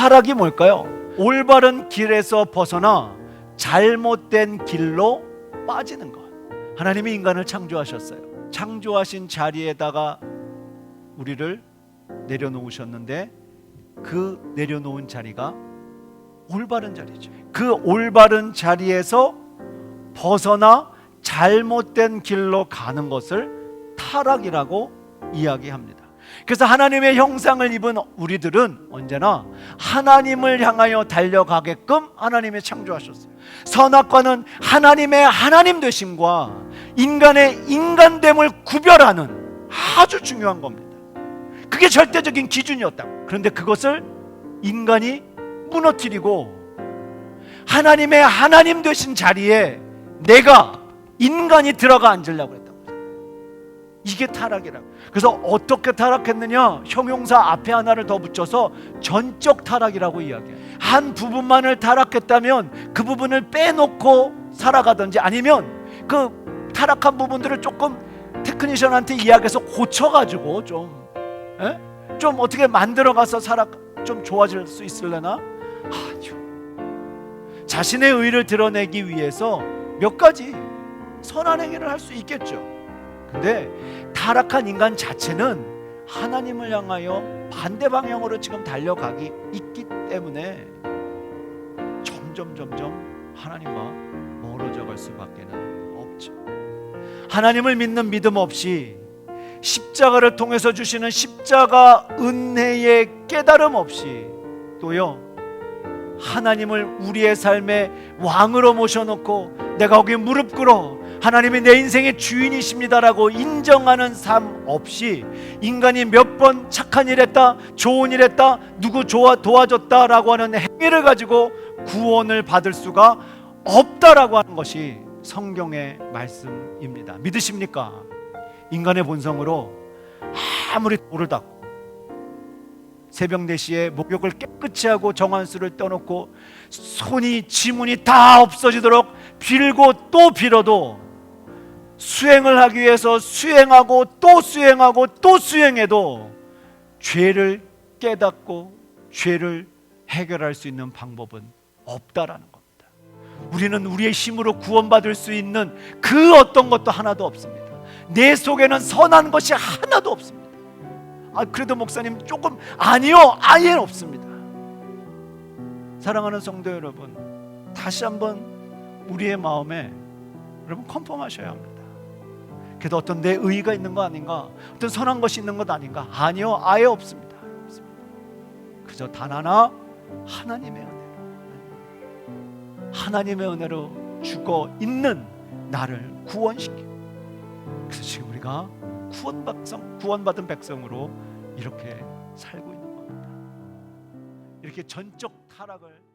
타락이 뭘까요? 올바른 길에서 벗어나 잘못된 길로 빠지는 것. 하나님이 인간을 창조하셨어요. 창조하신 자리에다가 우리를 내려놓으셨는데 그 내려놓은 자리가 올바른 자리죠. 그 올바른 자리에서 벗어나 잘못된 길로 가는 것을 타락이라고 이야기합니다. 그래서 하나님의 형상을 입은 우리들은 언제나 하나님을 향하여 달려가게끔 하나님이 창조하셨어요. 선악과는 하나님의 하나님 되심과 인간의 인간됨을 구별하는 아주 중요한 겁니다. 그게 절대적인 기준이었다. 그런데 그것을 인간이 무너뜨리고 하나님의 하나님 되신 자리에 내가 인간이 들어가 앉으려고 했다. 이게 타락이라고. 그래서 어떻게 타락했느냐? 형용사 앞에 하나를 더 붙여서 전적 타락이라고 이야기해요. 한 부분만을 타락했다면 그 부분을 빼놓고 살아가든지 아니면 그 타락한 부분들을 조금 테크니션한테 이야기해서 고쳐가지고 좀, 에? 좀 어떻게 만들어가서 살아 좀 좋아질 수 있을래나? 아니요. 자신의 의를 드러내기 위해서 몇 가지 선한 행위를 할 수 있겠죠. 근데 타락한 인간 자체는 하나님을 향하여 반대 방향으로 지금 달려가기 있기 때문에 점점 점점 하나님과 멀어져 갈 수밖에는 없죠. 하나님을 믿는 믿음 없이 십자가를 통해서 주시는 십자가 은혜의 깨달음 없이 또요 하나님을 우리의 삶의 왕으로 모셔놓고 내가 거기 무릎 꿇어 하나님이 내 인생의 주인이십니다라고 인정하는 삶 없이 인간이 몇 번 착한 일 했다, 좋은 일 했다, 누구 좋아 도와줬다라고 하는 행위를 가지고 구원을 받을 수가 없다라고 하는 것이 성경의 말씀입니다. 믿으십니까? 인간의 본성으로 아무리 돌을 닦고 새벽 4시에 목욕을 깨끗이 하고 정한수를 떠놓고 손이 지문이 다 없어지도록 빌고 또 빌어도 수행을 하기 위해서 수행하고 또 수행하고 또 수행해도 죄를 깨닫고 죄를 해결할 수 있는 방법은 없다라는 겁니다. 우리는 우리의 힘으로 구원받을 수 있는 그 어떤 것도 하나도 없습니다. 내 속에는 선한 것이 하나도 없습니다. 아 그래도 목사님 조금 아니요 아예 없습니다. 사랑하는 성도 여러분 다시 한번 우리의 마음에 여러분 컨펌하셔야 합니다. 그래도 어떤 내 의의가 있는 거 아닌가? 어떤 선한 것이 있는 것 아닌가? 아니요 아예 없습니다. 그저 단 하나 하나님의 은혜로 하나님의 은혜로 죽어 있는 나를 구원시키고 그래서 지금 우리가 구원 백성, 구원받은 백성으로 이렇게 살고 있는 겁니다. 이렇게 전적 타락을